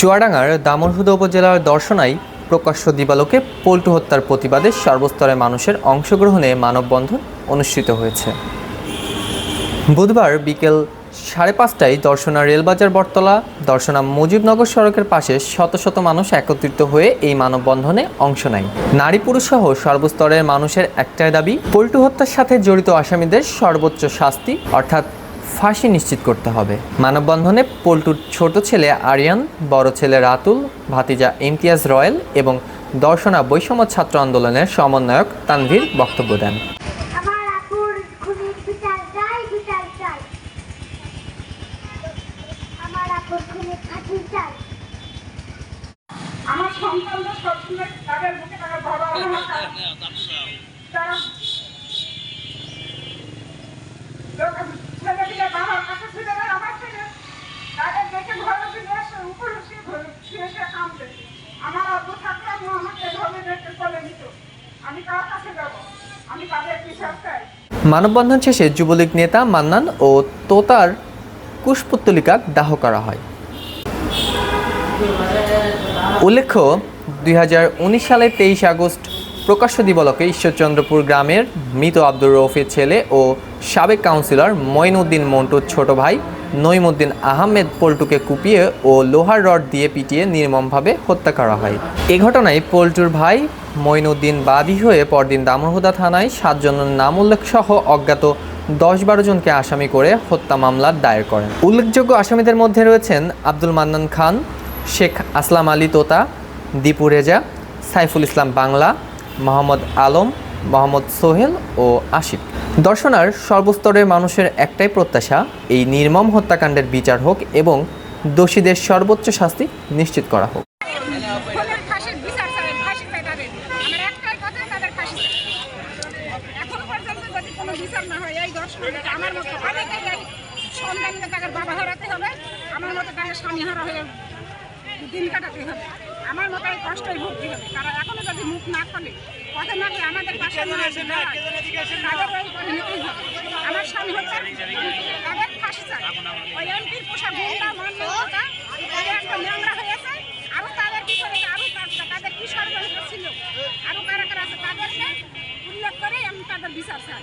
চুয়াডাঙ্গার দামনহুদা উপজেলার দর্শনায় প্রকাশ্য দিবালোকে পল্টু হত্যার প্রতিবাদে সর্বস্তরের মানুষের অংশগ্রহণে মানববন্ধন অনুষ্ঠিত হয়েছে। বুধবার বিকেল সাড়ে পাঁচটায় দর্শনা রেলবাজার বটতলা, দর্শনা মুজিবনগর সড়কের পাশে শত শত মানুষ একত্রিত হয়ে এই মানববন্ধনে অংশ নেয়। নারী পুরুষ সহ সর্বস্তরের মানুষের একটাই দাবি, পল্টু হত্যার সাথে জড়িত আসামিদের সর্বোচ্চ শাস্তি, অর্থাৎ ফাঁসি নিশ্চিত করতে হবে। মানববন্ধনে পল্টুর ছোট ছেলে আরিয়ান, বড় ছেলে রাতুল, ভাতিজা ইমতিয়াজ রয়েল এবং দর্শনা বৈষম্য ছাত্র আন্দোলনের সমন্বয়ক তানভীর বক্তব্য দেন। আমার সন্তানদের সবসময় তাদের তাদের বাবা তারা ছেলেপিলে বাবার কাছে ছিল না আমার ছেলে তাদের দেখে ঘরে ফিরে এসে উপরে আমার থাকলে আমি আমাকে এভাবে দেখে চলে নিত। আমি কার কাছে আমি চাই? মানববন্ধন শেষে যুবলীগ নেতা মান্নান ও তোতার কুশপুত্তলিকা দাহ করা হয়। উল্লেখ্য, দুই হাজার উনিশ সালে তেইশ আগস্ট প্রকাশ্য দিবলকে ঈশ্বরচন্দ্রপুর গ্রামের মৃত আব্দুর রফির ছেলে ও সাবেক কাউন্সিলর মঈনুদ্দিন মন্টুর ছোট ভাই নইমুদ্দিন আহমেদ পল্টুকে কুপিয়ে ও লোহার রড দিয়ে পিটিয়ে নির্মমভাবে হত্যা করা হয়। এ ঘটনায় পল্টুর ভাই মঈনুদ্দিন বাদী হয়ে পরদিন দামরহুদা থানায় সাতজনের নাম উল্লেখ সহ অজ্ঞাত দশ বারো জনকে আসামি করে হত্যা মামলা দায়ের করেন। উল্লেখযোগ্য আসামিদের মধ্যে রয়েছেন আব্দুল মান্নান খান, শেখ আসলাম আলী তোতা, দীপু রেজা, সাইফুল ইসলাম বাংলা, মোহাম্মদ আলম মোহাম্মদ সোহেল ও আশিক। দর্শনার সর্বস্তরের মানুষের একটাই প্রত্যাশা, এই নির্মম হত্যাকাণ্ডের বিচার হোক এবং দোষীদের সর্বোচ্চ শাস্তি নিশ্চিত করা হোক। আমার মতো স্বামী হারা হয়ে দিন কাটাতে হবে। আমার মতো এই কষ্টই ভুগতে হবে তারা এখনও যদি মুখ না খোলে কথা না বলে আমাদের পাশে করে আমার স্বামী হচ্ছে তাদের ফাঁসি চাই ওই এমপির পোষা গুন্ডা মান্য কথা একটা নোংরা হয়েছে আরও তাদের তাদের কি ষড়যন্ত্র ছিল? আরও কারা কারা আছে? তাদেরকে উল্লেখ করে আমি তাদের বিচার চাই।